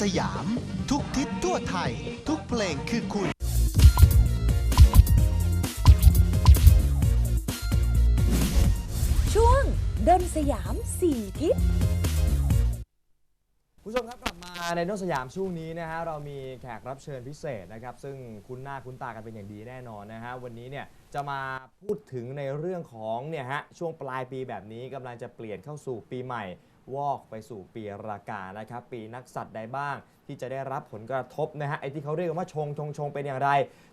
สยาม ทุกทิศทั่วไทย ทุกเพลงคือคุณ ช่วงดนสยามสี่ทิศ คุณผู้ชมครับกลับมาในโนตสยามช่วงนี้นะฮะเรามีแขกรับเชิญพิเศษนะครับซึ่งคุ้นหน้าคุ้นตากันเป็นอย่างดีแน่นอนนะฮะวันนี้เนี่ยจะมาพูดถึงในเรื่องของเนี่ยฮะช่วงปลายปีแบบนี้กำลังจะเปลี่ยนเข้าสู่ปีใหม่ วอกไปสู่ปีรากานะครับ ปีนักสัตว์ใดบ้าง ที่จะได้รับผลกระทบนะฮะไอ้ที่เขาเรียกกันว่าชงชงชงเป็นอย่างไร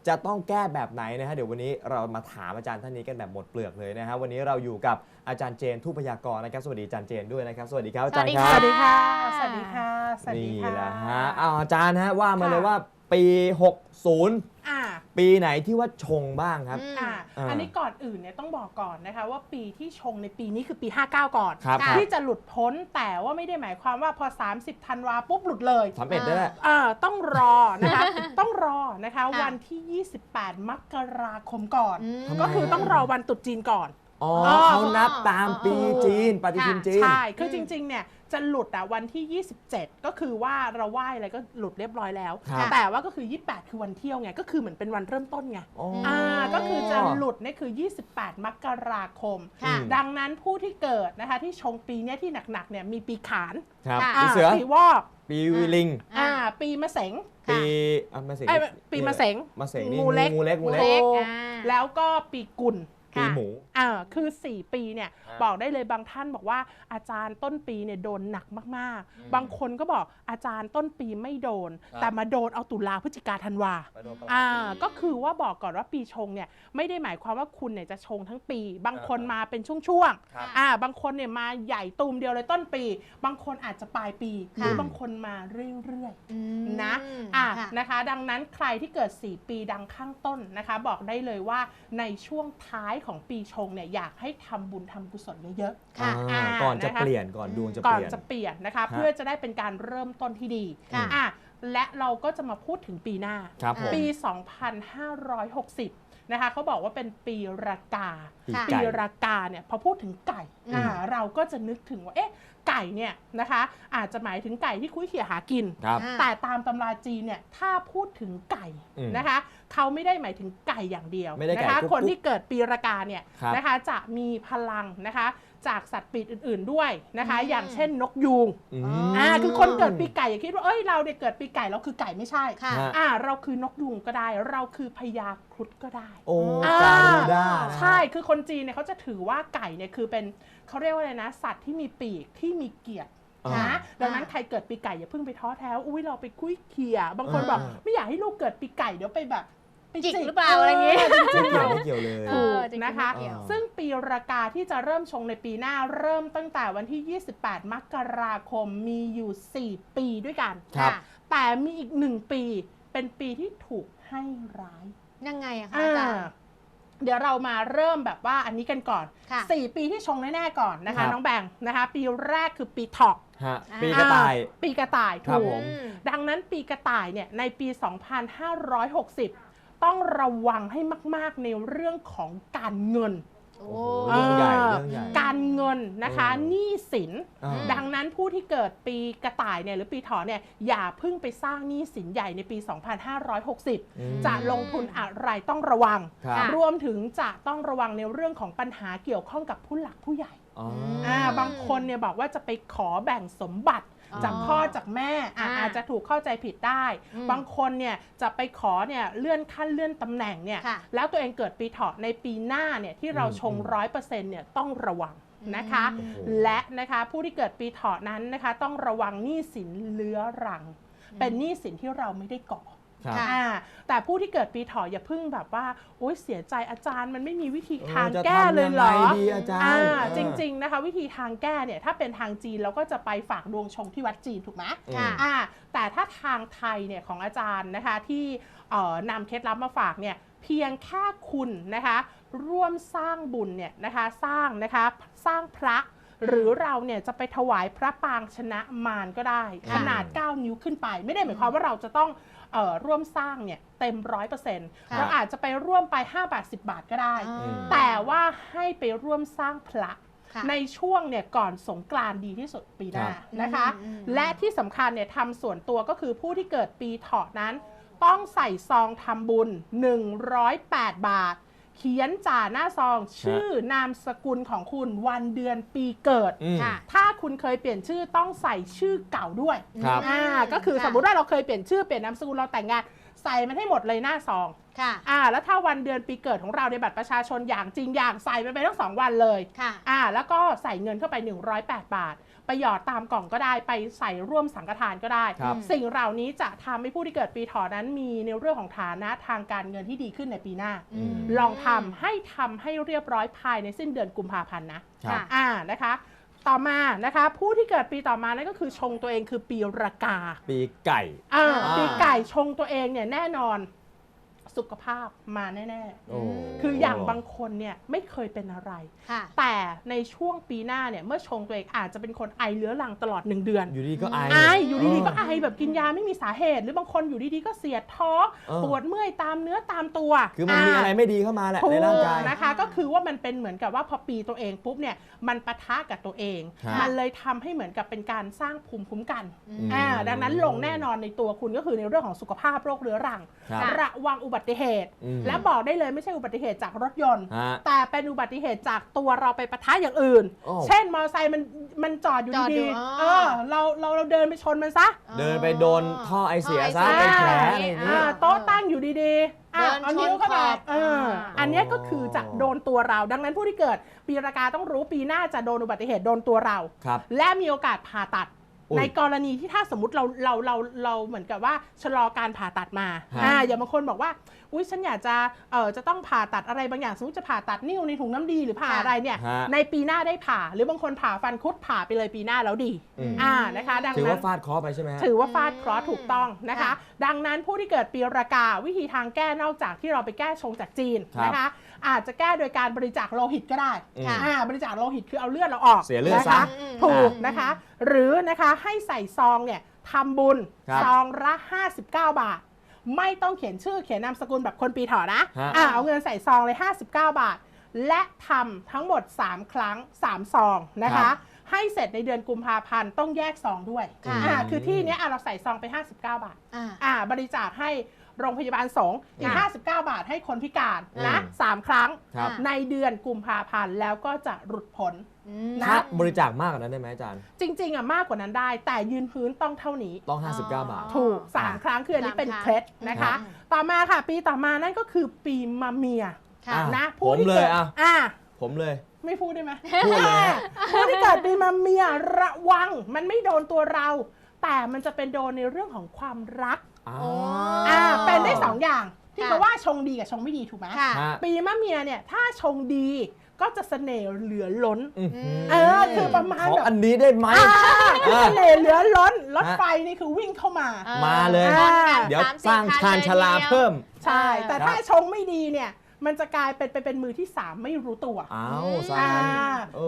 จะต้องแก้แบบไหนนะฮะเดี๋ยววันนี้เรามาถามอาจารย์ท่านนี้กันแบบหมดเปลือกเลยนะฮะวันนี้เราอยู่กับอาจารย์เจนทุพยากรนะครับสวัสดีอาจารย์เจนด้วยนะครับสวัสดีครับอาจารย์คสรัวับสดีค่ะ สวัสดีค่ะ สวัสดีนี่ค่ะ แหละฮะอ้าวอาจารย์ฮะว่ามาเลยค่ะว่าปี 60 อ่า ปีไหนที่ว่าชงบ้างครับ อ่าอ่าอันนี้ก่อนอื่นเนี่ยต้องบอกก่อนนะคะ ว่าปีที่ชงในปีนี้คือปี 59 ก่อนครับ ที่จะหลุดพ้นแต่ว่าไม่ได้หมายความว่าพอ 30ธันวาปุ๊บหลุดเลยสามเอ็ดได้แหละ เออต้องรอนะคะ ต้องรอนะคะค่ะ วันที่ 28 มกราคมก่อน อืมทำไมก็คือต้องรอวันตรุษจีนก่อน อ๋ออ๋อเขานับตามปีจีน ปฏิทินจีน ใช่ คืออืมจริงๆ เนี่ยจะหลุดอะวันที่ 27 ก็คือว่าเราไหว้อะไรก็หลุดเรียบร้อยแล้ว ครับแต่ว่าก็คือ 28 คือวันเที่ยวไง ก็คือเหมือนเป็นวันเริ่มต้นไงอ๋อออ่าก็คือจะหลุดเนี่ยคือ 28 มกราคม ค่ะอืมดังนั้นผู้ที่เกิดนะคะที่ชงปีเนี้ยที่หนักๆ เนี่ยมีปีขานครับค่ะปีเสือ ปีวอกปีวิลิง อ่าปีมะเสง ค่ะ ปีอะมาเสงเอ้ยปีมะเสงมาเสงนี่งูเล็ก งูเล็กงูเล็กโอ้อ่า แล้วก็ปีกุล ปีหมูอ่าคือ 4 ปีเนี่ยอ่าบอกได้เลยบางท่านบอกว่าอาจารย์ต้นปีเนี่ยโดนหนักมากอืมๆบางคนก็บอกอาจารย์ต้นปีไม่โดนครับแต่มาโดนเอาตุลาพฤศจิกาธันวาไปโดนปลายอ่าปีก็คือว่าบอกก่อนว่าปีชงเนี่ยไม่ได้หมายความว่าคุณเนี่ยจะชงทั้งปี บางคนมาเป็นช่วงครับๆอ่าบางคนเนี่ยมาใหญ่ตูมเดียวเลยต้นปี บางคนอาจจะปลายปีหรือบางคนมาเรื่อยๆอืมนะอะค่ะนะคะ ดังนั้นใครที่เกิด 4 ปีดังข้างต้นนะคะ บอกได้เลยว่าในช่วงท้ายของปีชงเนี่ยอยากให้ทำบุญทำกุศลเยอะค่ะอ่าอ่าก่อนจะนะคะเปลี่ยนก่อนดวงจะๆเปก่อนลี่ยน จะเปลี่ยนนะคะฮะเพื่อจะได้เป็นการเริ่มต้นที่ดีค่ะ อะและเราก็จะมาพูดถึงปีหน้า ครับผม ปี 2560 นะคะเขาบอกว่าเป็นปีรากาปีค่ะ ปีไก่รากาเนี่ยพอพูดถึงไก่อืม อ่าเราก็จะนึกถึงว่าเอ๊ะไก่เนี่ยนะคะอาจจะหมายถึงไก่ที่คุ้ยเขี่ยหากิน ครับ อ่า แต่ตามตำราจีนเนี่ยถ้าพูดถึงไก่อืมนะคะเขาไม่ได้หมายถึงไก่อย่างเดียวไม่ได้ไก่นะคะ กุ๊กๆคนที่เกิดปีรากาเนี่ยครับนะคะจะมีพลังนะคะ จากสัตว์ปีกอื่น ๆด้วยนะคะ อืม อย่างเช่นนกยูงอืม อ่าคือคนเกิดปีไก่อย่าคิดว่าเอ้ยเราเนี่ยเกิดปีไก่เราคือไก่ไม่ใช่ค่ะ ฮะ อ่าเราคือนกยูงก็ได้ เราคือพญาครุฑก็ได้ โอ้อ่า การูด้านะ ใช่ คือคนจีนเนี่ยเขาจะถือว่าไก่เนี่ยคือเป็นเขาเรียกว่าอะไรนะ สัตว์ที่มีปีกที่มีเกียรติอ่า นะ ดังนั้นใครเกิดปีไก่อย่าเพิ่งไปท้อแท้ว่าอุ้ยเราไปคุยเคีย บางคนบอกอ่า ไม่อยากให้ลูกเกิดปีไก่เดี๋ยวไปแบบไป จิกหรือเปล่าอะไรอย่างงี้จริงไม่ๆเกี่ยวไม่เกี่ยวเลย เอถูอกจริงๆนะคะ ไม่เกี่ยว ซึ่งปีรากาที่จะเริ่มชงในปีหน้าเริ่มตั้งแต่วันที่ 28 มกราคมมีอยู่ 4 ปีด้วยกัน ครับแต่มีอีกหนึ่งปีเป็นปีที่ถูกให้ร้ายยังไงอะคะอาจารย์ อ่าเดี๋ยวเรามาเริ่มแบบว่าอันนี้กันก่อน ค่ะ 4 ปีที่ชงแน่ๆก่อนนะครัคะ บ น้องแบงค์นะคะ ปีแรกคือปีถอกฮะอ่าปีกระต่าย อ่ปีกระต่ายครับถูผกมอืมดังนั้นปีกระต่ายเนี่ยในปี 2560 ต้องระวังให้มาก ๆ ในเรื่องของการเงินโอ้โอ้โหเรื่องใหญ่เรื่องใหญ่ การเงินนะคะเออ หนี้สิน อ่า ดังนั้นผู้ที่เกิดปีกระต่ายเนี่ยหรือปีถอเนี่ยอย่าเพิ่งไปสร้างหนี้สินใหญ่ในปี2560อืมจะลงทุนอะไรต้องระวัง ครับค่ะรวมถึงจะต้องระวังในเรื่องของปัญหาเกี่ยวข้องกับผู้หลักผู้ใหญ่อ๋ออ่าบางคนเนี่ยบอกว่าจะไปขอแบ่งสมบัติอ๋อ จากพ่อจากแม่อะอ่าอาจจะถูกเข้าใจผิดได้อืมบางคนเนี่ยจะไปขอเนี่ยเลื่อนขั้นเลื่อนตำแหน่งเนี่ยค่ะแล้วตัวเองเกิดปีเถาะในปีหน้าเนี่ยที่เราชงอืมร้อยเปอร์เซ็นต์เนี่ยต้องระวังนะคะอืมโอ้โหและนะคะผู้ที่เกิดปีเถาะนั้นนะคะ ต้องระวังหนี้สินเลื้อรัง เป็นหนี้สินที่เราไม่ได้ก่อ ครับค่ะอ่าแต่ผู้ที่เกิดปีเถาะอย่าเพิ่งแบบว่าโอ๊ยเสียใจอาจารย์มันไม่มีวิธีเออทางจะแก้เลยเหรอทำยังไงดีอาจารย์อ่าเออ จริงๆนะคะวิธีทางแก้เนี่ยถ้าเป็นทางจีนเราก็จะไปฝากดวงชงที่วัดจีนถูกไหมค่ะอ่าแต่ถ้าทางไทยเนี่ยของอาจารย์นะคะที่เอ่อนำเคล็ดลับมาฝากเนี่ยเพียงแค่คุณนะคะร่วมสร้างบุญเนี่ยนะคะสร้างนะคะสร้างพระ หรือเราเนี่ยจะไปถวายพระปางชนะมารก็ได้ค่ะขนาด 9 นิ้วขึ้นไป ไม่ได้หมายความว่าเราจะต้องเอ่อ ร่วมสร้างเนี่ยเต็มร้อยเปอร์เซ็นต์ค่ะเราอาจจะไปร่วมไป 5 บาท 10 บาทก็ได้อ๋อมแต่ว่าให้ไปร่วมสร้างพระค่ะในช่วงเนี่ยก่อนสงกรานต์ดีที่สุดปีหน้าครับนะคะอืมอืมและที่สำคัญเนี่ยทำส่วนตัวก็คือผู้ที่เกิดปีเถาะนั้น ต้องใส่ซองทำบุญ 108 บาท เขียนจ่าหน้าซอง ชื่อนามสกุลของคุณวันเดือนปีเกิด อืม ค่ะ ถ้าคุณเคยเปลี่ยนชื่อต้องใส่ชื่อเก่าด้วยครับ อ่าก็คือสมมุติว่าเราเคยเปลี่ยนชื่อเปลี่ยนนามสกุลเราแต่งงานใส่มันให้หมดเลยหน้าซองค่ะ อ่าแล้วถ้าวันเดือนปีเกิดของเราในบัตรประชาชนอย่างจริงอย่างใส่มันไปทั้งสองวันเลย ค่ะ อ่าแล้วก็ใส่เงินเข้าไป 108 บาท ไปหยอดตามกล่องก็ได้ ไปใส่ร่วมสังฆทานก็ได้ ครับ สิ่งเหล่านี้จะทำให้ผู้ที่เกิดปีเถอนั้นมีในเรื่องของฐานะทางการเงินที่ดีขึ้นในปีหน้า อืม ลองทำให้ทำให้เรียบร้อยภายในสิ้นเดือนกุมภาพันธ์นะ ครับ อ่านะคะ ต่อมานะคะ ผู้ที่เกิดปีต่อมานั่นก็คือชงตัวเองคือปีรากาปีไก่ อ่าอ่า ปีไก่ชงตัวเองเนี่ยแน่นอน สุขภาพมาแน่ โอ้ๆ คืออย่างบางคนเนี่ยไม่เคยเป็นอะไร ค่ะ แต่ในช่วงปีหน้าเนี่ยเมื่อชงตัวเองอาจจะเป็นคนไอเรื้อรังตลอดหนึ่งเดือน อยู่ดีก็ไอ ไออยู่ดีๆก็ไอแบบกินยาไม่มีสาเหตุ หรือบางคนอยู่ดีๆก็เสียดท้องเออ ปวดเมื่อยตามเนื้อตามตัวคือมันมีอะไรไม่ดีเข้ามาแหละถูในกร่างกาย นะคะ ก็คือว่ามันเป็นเหมือนกับว่าพอปีตัวเองปุ๊บเนี่ยมันปะทะกับตัวเอง ครับมันเลยทำให้เหมือนกับเป็นการสร้างภูมิคุ้มกันอืม อ่าดังนั้นลงแน่นอนในตัวคุณก็คือในเรื่องของสุขภาพโรคเรื้อรัง ครับ ระวังอุบัติเหตุ อืมและบอกได้เลยไม่ใช่อุบัติเหตุจากรถยนต์ ฮะแต่เป็นอุบัติเหตุจากตัวเราไปปะทะอย่างอื่น โอ้ เช่นมอเตอร์ไซค์มันมันจอดอยู่จอดอยู่ดีอ๋อ ๆเออเราเราเราเดินไปชนมันซะเดินไปโดนท่อไอเสียซะท่อไอเป็นเสียแผลอะไรอย่างอ่านี้โต๊ะตั้งอยู่ดีๆอะเดินเอานิ้วเข้าไปชนขอบเอออ่าอันเนี้ยก็คือจะโดนตัวเรา ดังนั้นผู้ที่เกิดปีรากาต้องรู้ปีหน้าจะโดนอุบัติเหตุโดนตัวเรา ครับ และมีโอกาสผ่าตัดอุ๊ย ในกรณีที่ถ้าสมมติเราเราเราเราเหมือนกับว่าชะลอการผ่าตัดมาฮะ อ่าอย่างบางคนบอกว่า อุ้ยฉันอยากจะเออจะต้องผ่าตัดอะไรบางอย่างสมมติจะผ่าตัดนิ้วในถุงน้ำดีหรือผ่าค่ะอะไรเนี่ยฮะ ในปีหน้าได้ผ่า หรือบางคนผ่าฟันคุดผ่าไปเลยปีหน้าแล้วดีอืม อ่านะคะ ดังถือนั้ว่าน ฟาดเคราะห์ไปใช่ไหมฮะ ถือว่าฟาดเคราะห์ถูกต้องนะคะ ค่ะ ดังนั้นผู้ที่เกิดปีรากาวิธีทางแก้นอกจากที่เราไปแก้ชงจากจีนครับ นะคะ อาจจะแก้โดยการบริจาคโลหิตก็ได้อืม ค่ะ อ่าบริจาคโลหิตคือเอาเลือดเราออกเสียเลือดนะซะคะอืม ถูกอืมนะคะ หรือนะคะให้ใส่ซองเนี่ยทำบุญครับ ซองละ 59 บาท ไม่ต้องเขียนชื่อเขียนนามสกุลแบบคนปีเถาะนะฮะ อ่าเอาเงินใส่ซองเลย 59 บาท และทำทั้งหมด 3 ครั้ง 3 ซองนะครัคะ บให้เสร็จในเดือนกุมภาพันธ์ต้องแยกซองด้วยค่ะ อ่าคือที่เนี้ยอะเราใส่ซองไป 59 บาท อ่า อ่าบริจาคให้ โรงพยาบาลสงฆ์อีกค่ะ59 บาทให้คนพิการนะอืมสามครั้งครับ ในเดือนกุมภาพันธ์แล้วก็จะหลุดพ้น อืม นะ ถ้าบริจาคมากกว่านั้นได้ไหมอาจารย์ จริง ๆอะมากกว่านั้นได้ แต่ยืนพื้นต้องเท่านี้ ต้องอ๋อ59 บาท ถูกอ่า3ครั้งคืออันนี้เป็นสามครั้งเคล็ดนะคะอืมต่อมาค่ะ ปีต่อมานั่นก็คือปีมะเมียค่ะ อะ นะผมที่เลยกิดอะ อะผมเลย ไม่พูดได้ไหม พูดเลยฮะ ผู้ที่เกิดปีมะเมียระวัง มันไม่โดนตัวเรา แต่มันจะเป็นโดนในเรื่องของความรัก อ่าอ๋ออ่าเป็นได้สองอย่างที่ค่ะเขาว่าชงดีกับชงไม่ดีถูกไหมค่ะฮะ ปีมะเมียเนี่ยถ้าชงดีก็จะเสน่ห์เหลือล้น อื้อหือเออคือประมาณขอแบบอันนี้ได้ไหม อ่าคือเสน่ห์เหลือล้นรถฮะไฟนี่คือวิ่งเข้ามา ออมาเลยอ่าเดี๋ยวสมสร้างคัชานเลยชาลาทีดียวเพิ่ม ใช่ แต่ครับถ้าชงไม่ดีเนี่ย มันจะกลายเป็นเป็นเป็นมือที่สามไม่รู้ตัวอ้าวซะอ่างั้น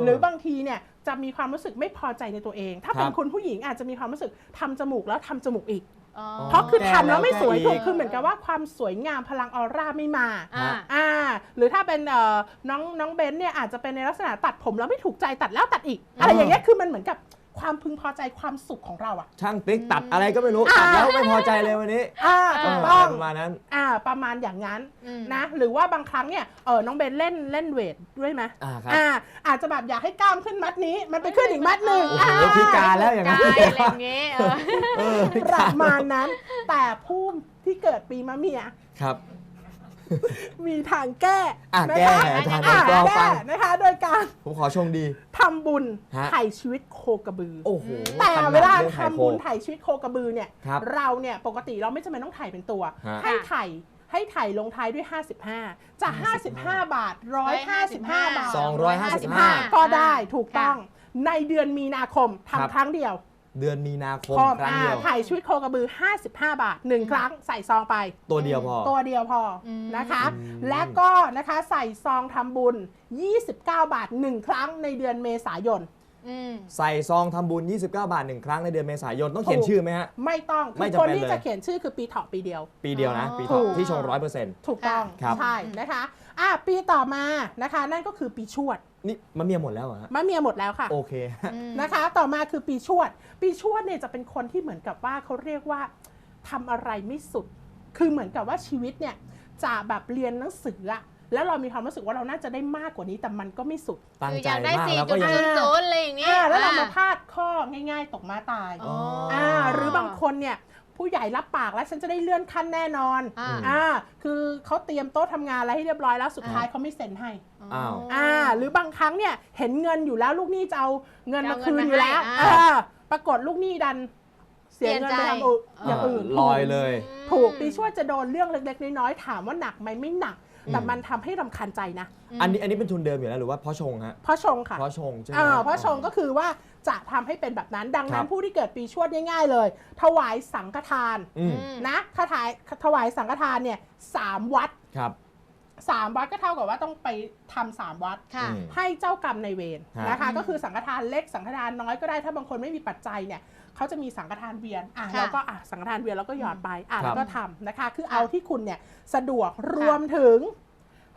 เหรือบางทีเนี่ยจะมีความรู้สึกไม่พอใจในตัวเอง ถ้าเป็นครับ คุณผู้หญิงอาจจะมีความรู้สึกทำจมูกแล้วทำจมูกอีกอ๋อ เพราะคือแก้ทำแล้วไม่สวยแล้วแก้ถูอีกกคือเหมือนกับว่าความสวยงามพลังออร่าไม่มาอ่า อ่า หรือถ้าเป็นเอ่อน้องน้องเบนซ์เนี่ยอาจจะเป็นในลักษณะตัดผมแล้วไม่ถูกใจตัดแล้วตัดอีก อะไรอย่างเงี้ยคือมันเหมือนกับ ความพึงพอใจความสุขของเราอะ ช่างติ๊กตัดอะไรก็ไม่รู้ ตัดแล้วไม่พอใจเลยวันนี้อ่าเอถูกอต้อง ประมาณนั้น อ่า ประมาณอย่างนั้นอืม นะ หรือว่าบางครั้งเนี่ยเออน้องเบนเล่นเล่นเวทด้วยไหมอ่าครับ อ่า อาจจะแบบอยากให้กล้ามขึ้นมัดนี้ มันไปขึ้นอีกมัดหนึ่งโอ้โหพิการแล้วอย่างกานั้นยอะไรอย่างเงี้ยเออเออพิปการระมาณนั้น แต่ผู้ที่เกิดปีมะเมีย ครับ มีทางแก้อะนะแก้คะอาจารย์อะลองแก้ฟัง นะคะ โดยการผมขอชงดี ทำบุญฮะ ไถ่ชีวิตโคกระบือ โอ้โหแต่ถนัดเวลารื่องไข่ทำโค บุญไถ่ชีวิตโคกระบือเนี่ย ครับเราเนี่ยปกติเราไม่จำเป็นต้องไถ่เป็นตัว ฮะ ให้ไถ่ให้ไถ่ลงท้ายด้วย 55 จาก 55 บาท 155 บาท สองร้อยห้าสิบห้า55ก็ได้ถูกต้องในเดือนมีนาคมครับ ทำครั้งเดียว เดือนมีนาคมพอครั้งอ่าเดียวไถ่ชีวิตโคกระบือ 55 บาท1ครั้งใส่ซองไป ตัวเดียวพอ ตัวเดียวพออม นะคะ อืม และก็นะคะใส่ซองทำบุญ 29 บาท 1 ครั้งในเดือนเมษายน อืม ใส่ซองทำบุญ 29 บาทหนึ่งครั้งในเดือนเมษายนต้องเขียนถูก ชื่อไหมฮะ ไม่ต้องไม่คือจำคนเป็นที่เลย จะเขียนชื่อคือปีเถาะปีเดียว ปีเดียวนะ อ๋อ ปีถูเถาะกที่ชงร้อยเปอร์เซ็นต์ ถูกต้อง ครับ ใช่นะคะอะปีต่อมานะคะ นั่นก็คือปีชวด นี่มันเมียหมดแล้วเหรอฮะมะเมียหมดแล้วค่ะ โอเค อืม นะคะ ต่อมาคือปีชวด ปีชวดเนี่ยจะเป็นคนที่เหมือนกับว่าเขาเรียกว่าทำอะไรไม่สุด คือเหมือนกับว่าชีวิตเนี่ยจะแบบเรียนหนังสืออะแล้วเรามีความรู้สึกว่าเราน่าจะได้มากกว่านี้แต่มันก็ไม่สุดตั้งคือใจอยากได้มากสี่แล้วจุก็ดยัง ศูนย์ศูนย์อะไรอย่างเงี้ย อ่าแล้วเรามาอ่พลาดข้อง่าย ๆ ตกมาตายอ๋ออ่าหรือบางคนเนี่ย ผู้ใหญ่รับปากแล้วฉันจะได้เลื่อนขั้นแน่นอนอ่า อ่าคือเขาเตรียมโต๊ะทำงานอะไรให้เรียบร้อยแล้วสุดท้ายเขาไม่เซ็นให้ อ้าว อ่าหรือบางครั้งเนี่ยเห็นเงินอยู่แล้วลูกหนี้จะเอาเงินมาจะเอาคืนเงินมาอยู่แล้วให้อ่าอ่าปรากฏลูกหนี้ดัน เสียเงินไปทำอื่นอย่างอื่นลอยเลย ถูกปีช่วยจะโดนเรื่องเล็กๆน้อยๆถามว่าหนักไหมไม่หนัก แต่อืมมันทำให้รำคาญใจนะ อันนี้อันนี้เป็นทุนเดิมอยู่แล้วหรือว่าเพราะชงฮะเพราะชงค่ะ เพราะชงใช่ไหม อ่าฮเพราะชงก็คือว่าจะทำให้เป็นแบบนั้น ดังนั้ครันบผู้ที่เกิดปีชวดง่ายๆเลย ถวายสังฆทานอืมนะคาถายถวายสังฆทานเนี่ยสามวัดครับ สามวัดก็เท่ากับว่าต้องไปทำสามวัด ค่ะ อืม ให้เจ้ากรรมในายเวรฮะนะคะอืมก็คือสังฆทานเล็กสังฆทานน้อยก็ได้ถ้าบางคนไม่มีปัจจัยเนี่ย เขาจะมีสังฆทานเวียนอะค่ะแล้วก็อะสังฆทานเวียนแล้วก็หยอดไปอะครับแล้วก็ทำนะคะ คือค่ะเอาที่คุณเนี่ยสะดวกรวมถึง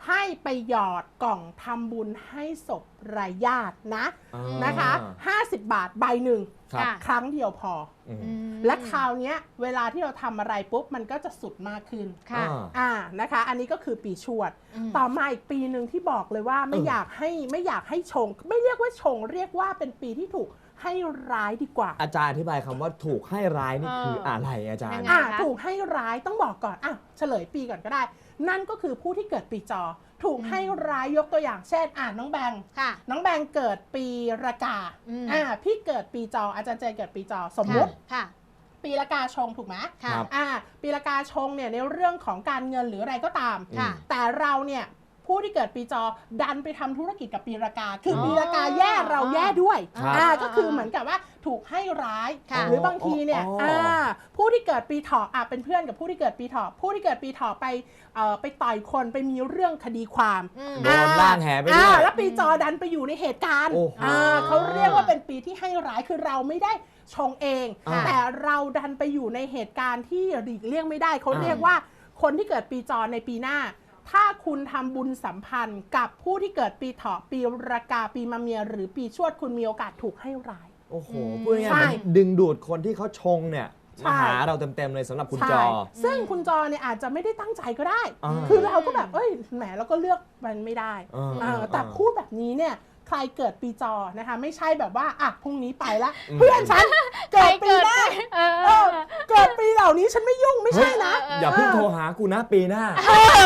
ให้ไปหยอดกล่องทำบุญให้ศพรายญาตินะอ่านะคะ 50 บาทใบหนึ่งครับ ค่ะ ครั้งเดียวพอ อืม อืม และคราวเนี้ยเวลาที่เราทำอะไรปุ๊บมันก็จะสุดมากขึ้นค่ะ อ่า อ่านะคะ อันนี้ก็คือปีชวดอืมต่อมาอีกปีหนึ่งที่บอกเลยว่าไม่เออออ ยากให้ไม่อยากให้ชง ไม่เรียกว่าชง เรียกว่าเป็นปีที่ถูก ให้ร้ายดีกว่า อาจารย์อธิบายคำว่าถูกให้ร้ายนี่เออคืออะไรอาจารยัย์งไง อ่าคะ ถูกให้ร้ายต้องบอกก่อนอะเฉลยปีก่อนก็ได้ นั่นก็คือผู้ที่เกิดปีจอ ถูกให้ร้ายยกตัวอย่างเช่น อ่าน้องแบง ค่ะ น้องแบงเกิดปีระกาอืม อ่าพี่เกิดปีจอ อาจารย์เจนเกิดปีจอ สมมุติ ค่ะ ปีละกาชงถูกไหมค่ะ ครับ อ่าปีละกาชงเนี่ยในเรื่องของการเงินหรืออะไรก็ตาม ค่ะ แต่เราเนี่ย ผู้ที่เกิดปีจอดันไปทำธุรกิจกับปีละกา คือออปีละกาแย่เราแย่ด้วยครับอ่าก็คือเหมือนกับว่าถูกให้ร้ายค่ะหรือบางทีเนี่ยอ๋ออ่อ่าผู้ที่เกิดปีเถาะอะเป็นเพื่อนกับผู้ที่เกิดปีเถาะผู้ที่เกิดปีเถาะไปเอ่อไปต่อยคนไปมีเรื่องคดีความ อืม โดนล่างแหไปด้อ่าวยแล้วปีจอดันไปอยู่ในเหตุการณ์โอ้โหอ่าเขาเรียกว่าเป็นปีที่ให้ร้ายคือเราไม่ได้ชงเอง อ่าแต่เราดันไปอยู่ในเหตุการณ์ที่หลีกเลี่ยงไม่ได้เขาอ่า เรียกว่าคนที่เกิดปีจอในปีหน้า ถ้าคุณทำบุญสัมพันธ์กับผู้ที่เกิดปีเถาะปีรากาปีมะเมีย หรือปีชวดคุณมีโอกาสถูกให้ร้าย โอ้โหอืมพูดง่ายๆใช่เหมือนดึงดูดคนที่เขาชงเนี่ยใช่มาหาเราเต็มๆเลยสำหรับคุณใช่จอซึ่งคุณจอเนี่ยอาจจะไม่ได้ตั้งใจก็ได้ อ่าคือเราก็แบบเอ้ยแหมเราก็เลือกมันไม่ได้เออเออแต่พูดแบบนี้เนี่ย ใครเกิดปีจอนะคะ ไม่ใช่แบบว่าอะพรุ่งนี้ไปละอืมเพื่อนฉันเกิดปีหน้าเออเออเกิดปีเหล่านี้ฉันไม่ยุ่งไม่ใช่นะเอออย่าเพิ่งโทรหากูนะปีหน้า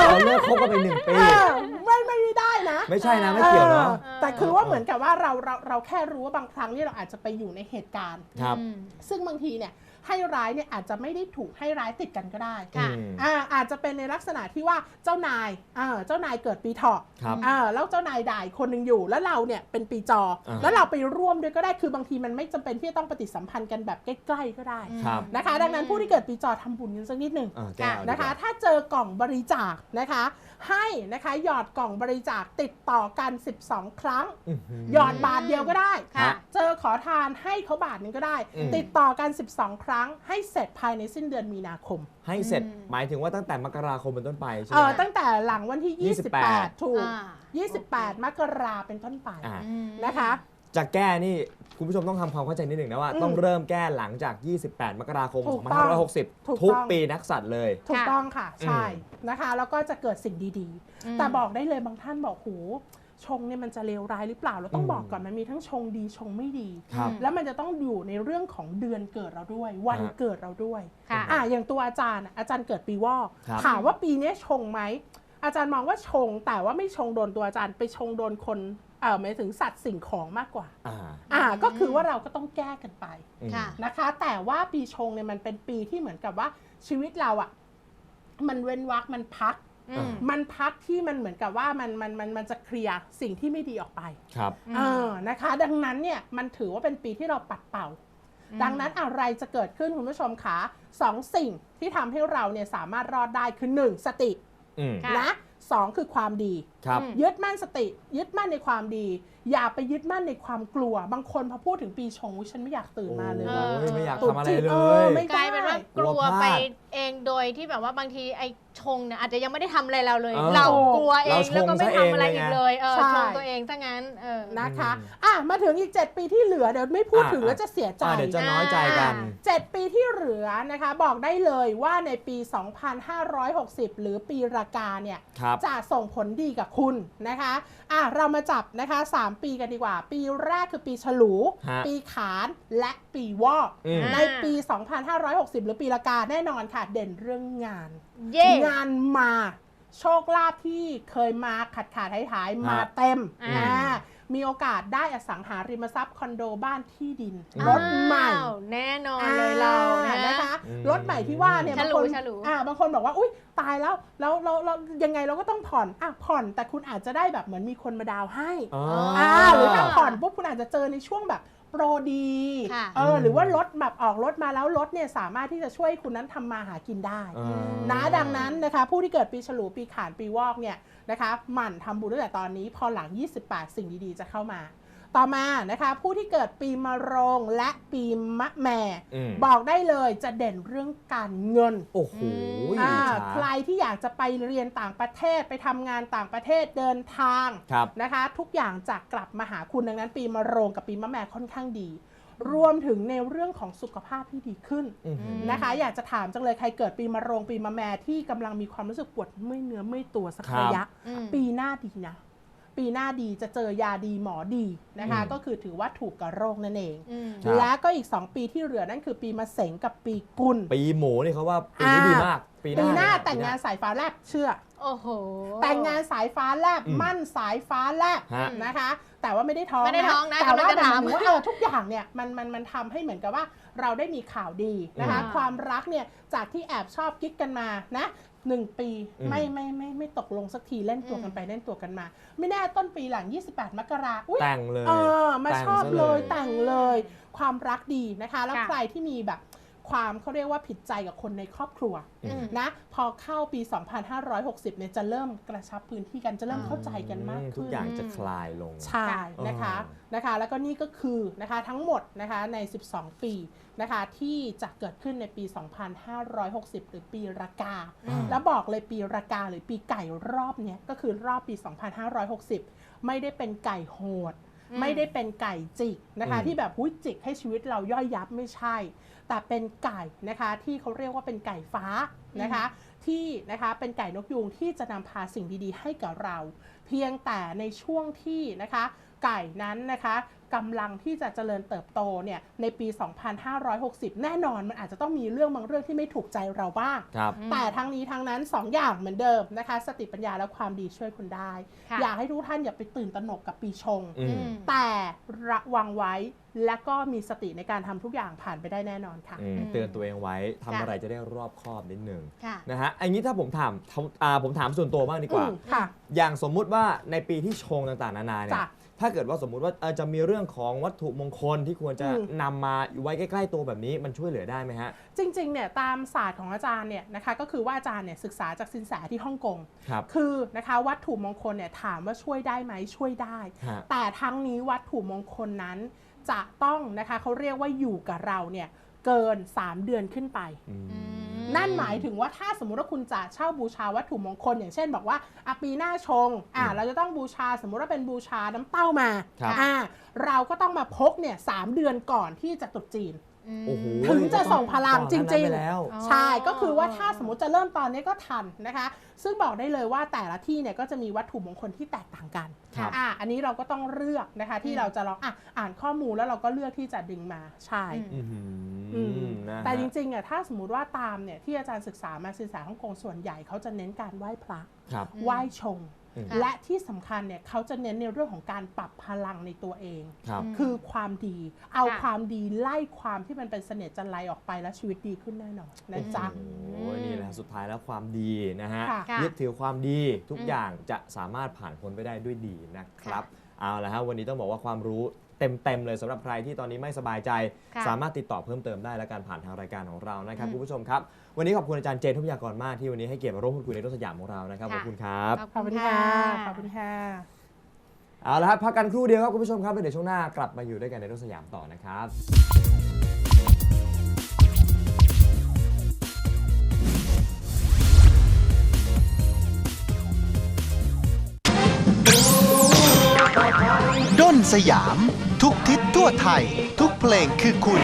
เราเลิกคบกันไปหนึ่งปีเออไม่ไม่ได้นะ ไม่ใช่นะไม่เกี่ยวเนาะออแต่คือว่าเหมือนกับว่าเราเราเราแค่รู้ว่าบางครั้งเนี่ยเราอาจจะไปอยู่ในเหตุการณ์ครับอืมซึ่งบางทีเนี่ย ให้ร้ายเนี่ยอาจจะไม่ได้ถูกให้ร้ายติดกันก็ได้ค่ะอืมอ่าอาจจะเป็นในลักษณะที่ว่าเจ้านายอ่าเจ้านายเกิดปีเถาะครับอ่าแล้วเจ้านายด่ายคนหนึ่งอยู่ แล้วเราเนี่ยเป็นปีจออ่าแล้วเราไปร่วมด้วยก็ได้คือบางทีมันไม่จำเป็นที่จะต้องปฏิสัมพันธ์กันแบบใกล้ๆก็ได้ครับนะคะ ดังนั้นผู้ที่เกิดปีจอทำบุญกันสักนิดหนึ่งอ่าแก้วดีกว่านะคะ ถ้าเจอกล่องบริจาคนะคะ ให้นะคะหยอดกล่องบริจาคติดต่อกัน 12 ครั้งอื้อหือหยอดบาทเดียวก็ได้ค่ะเจอขอทานให้เขาบาทหนึงก็ได้อืมติดต่อกัน 12 ครั้งให้เสร็จภายในสิ้นเดือนมีนาคม ให้เสร็จอืม หมายถึงว่าตั้งแต่มกราคมเป็นต้นไปใช่เอไหมอตั้งแต่หลังวันที่ 28 28 ถูก อ่า28 มกราเป็นต้นไปอ่า อืม นะคะ จะแก้นี่คุณผู้ชมต้องทำความเข้าใจนิดหนึ่งนะว่าอืมต้องเริ่มแก้หลังจาก 28 มกราคม ถูกต้องถูก2560ต้องทุกปีนักสัตว์เลย ถูกค่ะ ต้องค่ะ ใช่อืมนะคะ แล้วก็จะเกิดสิ่งดีอืมๆแต่บอกได้เลยบางท่านบอกโห ชงเนี่ยมันจะเลวร้ายหรือเปล่า เราต้องอืมบอกก่อนมันมีทั้งชงดีชงไม่ดี ครับแล้วมันจะต้องอยู่ในเรื่องของเดือนเกิดเราด้วย วันฮะเกิดเราด้วยค่ะ อะอย่างตัวอาจารย์อะอาจารย์เกิดปีวอกครับ ถามว่าปีนี้ชงไหมอาจารย์มองว่าชง แต่ว่าไม่ชงโดนตัวอาจารย์ไปชงโดนคนเอ่อหมายถึงสัตว์สิ่งของมากกว่า อ่าอ่าก็คือว่าเราก็ต้องแก้กันไป อืม ค่ะ นะคะแต่ว่าปีชงเนี่ยมันเป็นปีที่เหมือนกับว่าชีวิตเราอะ่ะมันเว้นวักมันพักอื มมันพักที่มันเหมือนกับว่ามันมันมันมันจะเคลียร์สิ่งที่ไม่ดีออกไปครับอืมเออนะคะ ดังนั้นเนี่ยมันถือว่าเป็นปีที่เราปัดเป่า ดังนั้นอะไรจะเกิดขึ้นคุณผู้ชมคะสองสิ่งที่ทำให้เราเนี่ยสามารถรอดได้คือหนึ่งสติอืมค่ะนะสองคือความดีครับอืมยึดมั่นสติ ยึดมั่นในความดี อย่าไปยึดมั่นในความกลัว บางคนพอพูดถึงปีชงอุ๊ยฉันไม่อยากตื่นมาเลยโอ้ยไม่อยากตุ๊ทำอะไรจีนเลเออยไม่กลายเป็นว่ากลัวกลัวพลาดไปเองโดยที่แบบว่าบางทีไอ้ชงเนี่ยอาจจะยังไม่ได้ทำอะไรเราเลย เออเรากลัวเอเรางชงแล้วก็ไม่ซะเองทำอะไรเลยไงอีกเลยเออใช่ ชงตัวเองซะงั้นเออ นะคะอืมอะมาถึงอีก 7 ปีที่เหลือเดี๋ยวไม่พูดถึงอะแล้วจะเสียใจ อะเดี๋ยวจะน้อยใจกันอ่า7ปีที่เหลือนะคะบอกได้เลยว่าในปี 2560 หรือปีรากาเนี่ย ครับ จะส่งผลดีกับคุณนะคะอะเรามาจับนะคะ 3 ปีกันดีกว่า ปีแรกคือปีฉลู ฮะปีขานและปีวอกอืม ในปี 2560 หรือปีรากาแน่นอนค่ะ เด่นเรื่องงาน เย่ งานมาโชคลาภที่เคยมาขัดขาดหายหายๆมาฮะเต็มอ่า อ่า มีโอกาสได้อสังหาริมทรัพย์คอนโดบ้านที่ดินอืมรถใหม่อ้าวแน่นอนเลยเราอ่นะนะคะอืมรถใหม่ที่ว่าเนี่ยฉบางลูคนฉลูอ่าบางคนบอกว่าอุ้ยตายแล้วแล้วเราเรายังไงเราก็ต้องผ่อนอะผ่อนแต่คุณอาจจะได้แบบเหมือนมีคนมาดาวน์ให้อ๋ออ่าหรือถ้าผ่อนปุ๊บคุณอาจจะเจอในช่วงแบบ โปรดีค่ะเออหรือว่ารถแบบออกรถมาแล้วรถเนี่ยสามารถที่จะช่วยคุณนั้นทำมาหากินได้อ๋อนะดังนั้นนะคะผู้ที่เกิดปีฉลูปีขานปีวอกเนี่ยนะคะหมั่นทำบุญตั้งแต่ตอนนี้พอหลัง 28 สิ่งดีๆ จะเข้ามา ต่อมานะคะผู้ที่เกิดปีมะโรงและปีมะแม่อืมบอกได้เลยจะเด่นเรื่องการเงินโอ้โหอ่าช้าใครที่อยากจะไปเรียนต่างประเทศไปทำงานต่างประเทศเดินทางครับนะคะ ทุกอย่างจะกลับมาหาคุณดังนั้น ปีมะโรงกับปีมะแม่ค่อนข้างดีรวมถึงในเรื่องของสุขภาพที่ดีขึ้นอื้อหือนะคะ อยากจะถามจังเลยใครเกิดปีมะโรงปีมะแม่ที่กำลังมีความรู้สึกปวดเมื่อยเนื้อเมื่อยตัวสักครับระยะอืมปีหน้าดีนะ ปีหน้าดีจะเจอยาดีหมอดีนะคะอืมก็คือถือว่าถูกกับโรคนั่นเองอืมครับ และก็อีก 2 ปีที่เหลือนั่นคือปีมะเสงกับปีกุล ปีหมูนี่เขาว่าปีนี้อ่า ดีมาก ปีหปีน้าหน้าปีแต่งงานสายฟ้าแลบเชื่อ โอ้โห แต่งงานสายฟ้าแลบอืมมั่นสายฟ้าแลบฮะ นะคะ แต่ว่าไม่ได้ท้องไม่ได้ท้องนะแต่ว่ากำลังจะถามแบบว่าเออทุกอย่างเนี่ยมันมันมันทำให้เหมือนกับว่าเราได้มีข่าวดีนะคะ อืม ความรักเนี่ยจากที่แอบชอบกิ๊กกันมานะ หนึ่งปีอืม ไม่ไม่ไม่ไม่ตกลงสักทีเล่นตัวกันไปเล่นตัวกันมา ไม่แน่ต้นปีหลัง 28 มกราอุ๊ยแต่งเลย เออมาแต่งชอบซะเลเลยยแต่งเลย ความรักดีนะคะ แล้วค่ะ ใครที่มีแบบความเขาเรียกว่าผิดใจกับคนในครอบครัว อืม นะพอเข้าปี 2560 เนี่ยจะเริ่มกระชับพื้นที่กันจะเริ่มเข้าใจกันมากทุขึ้กนอย่างจะคลายลง ใช่นะคะอ๋อ นะคะ แล้วก็นี่ก็คือนะคะทั้งหมดนะคะใน 12 ปี นะคะที่จะเกิดขึ้นในปี 2560 หรือปีรากาอืมแล้วบอกเลยปีรากาหรือปีไก่รอบเนี้ยก็คือรอบปี 2560 ไม่ได้เป็นไก่โหดอืมไม่ได้เป็นไก่จิกนะคะอืมที่แบบหุ้ยจิกให้ชีวิตเราย่อยยับไม่ใช่ แต่เป็นไก่นะคะที่เขาเรียกว่าเป็นไก่ฟ้านะคะที่นะคะเป็นไก่นกยูงที่จะนำพาสิ่งดีๆ ให้กับเรา เพียงแต่ในช่วงที่นะคะไก่นั้นนะคะ กำลังที่จะเจริญเติบโตเนี่ยในปี 2560 แน่นอนมันอาจจะต้องมีเรื่องบางเรื่องที่ไม่ถูกใจเราบ้าง ครับ แต่ทั้งนี้ทั้งนั้น 2 อย่างเหมือนเดิมนะคะ สติปัญญาและความดีช่วยคุณได้ ค่ะ อยากให้ทุกท่านอย่าไปตื่นตระหนกกับปีชง อืมอืมแต่ระวังไว้และก็มีสติในการทำทุกอย่างผ่านไปได้แน่นอนค่ะ อืมอืมเตือนตัวเองไว้ทำค่ะอะไรจะได้รอบคอบนิดนึงค่ะ นะฮะอันนี้ถ้าผมถามอ่าผมถามส่วนตัวบ้างดีกว่า อืมค่ะ อย่างสมมุติว่าในปีที่ชงต่างๆนานาเนี่ยจ้ะ ถ้าเกิดว่าสมมุติว่าเอ่อจะมีเรื่องของวัตถุมงคลที่ควรจะอืมนำมาไว้ใกล้ๆตัวแบบนี้มันช่วยเหลือได้ไหมฮะ จริงๆ เนี่ยตามศาสตร์ของอาจารย์เนี่ยนะคะก็คือว่าอาจารย์เนี่ยศึกษาจากสินแสที่ฮ่องกงครับคือนะคะวัตถุมงคลเนี่ยถามว่าช่วยได้ไหมช่วยได้ ฮะ แต่ทั้งนี้วัตถุมงคลนั้น จะต้องนะคะเขาเรียกว่าอยู่กับเราเนี่ยเกิน 3 เดือนขึ้นไป อืมอืม นั่นหมายถึงว่าถ้าสมมุติว่าคุณจะเช่าบูชาวัตถุมงคล อย่างเช่น บอกว่าอะปีหน้าชงอะอืมเราจะต้องบูชาสมมุติว่าเป็นบูชาน้ำเต้ามาครับอะเราก็ต้องมาพกเนี่ยสามเดือนก่อนที่จะตรุษจีนม โอ้โหถึงจะส่งพลังจริงๆก่อนหน้านั้นไปแล้วอ๋อใช่ก็คือว่าถ้าสมมติจะเริ่มตอนนี้ก็ทันนะคะ ซึ่งบอกได้เลยว่าแต่ละที่เนี่ยก็จะมีวัตถุมงคลที่แตกต่างกันครับอะอันนี้เราก็ต้องเลือกนะคะ ที่อืมเราจะลองอะอ่านข้อมูลแล้วเราก็เลือกที่จะดึงมาใช่อืมอื้อหืออืมนะฮะแต่จริงๆอะถ้าสมมติว่าตามเนี่ยที่อาจารย์ศึกษามาศึกษาฮ่องกงส่วนใหญ่เขาจะเน้นการไหว้พระครับอืมไหว้ชงอืม และที่สำคัญเนี่ยเขาจะเน้นในเรื่องของการปรับพลังในตัวเอง ครับอืมคือความดี เอาค่ะ ความดีไล่ความที่มันเป็นเสน่ห์จันไรออกไปแล้วชีวิตดีขึ้นแน่นอนนะจ๊ะ โอ้โหนี่แหละสุดท้ายแล้วความดีนะฮะค่ะ ยึดถือความดีทุกอืมอย่างจะสามารถผ่านพ้นไปได้ด้วยดีนะครับค่ะเอาละฮะวันนี้ต้องบอกว่าความรู้ เต็มๆเลยสำหรับใครที่ตอนนี้ไม่สบายใจค่ะสามารถติดต่อเพิ่มเติมได้และการผ่านทางรายการของเรานะครับอืมคุณผู้ชมครับ วันนี้ขอบคุณอาจารย์เจนทุกยากรมากที่วันนี้ให้เกียรติมาร่วมพูดคุยในรถสยามของเรานะครับขอบคุณครับขอบคุณค่ะขอบคุณค่ะเอาละครับพักกันครู่เดียวครับคุณผู้ชมครับแล้วเดี๋ยวช่วงหน้ากลับมาอยู่ด้วยกันในรถสยามต่อนะครับด้นสยาม ทุกทิศทั่วไทย ทุกเพลงคือคุณ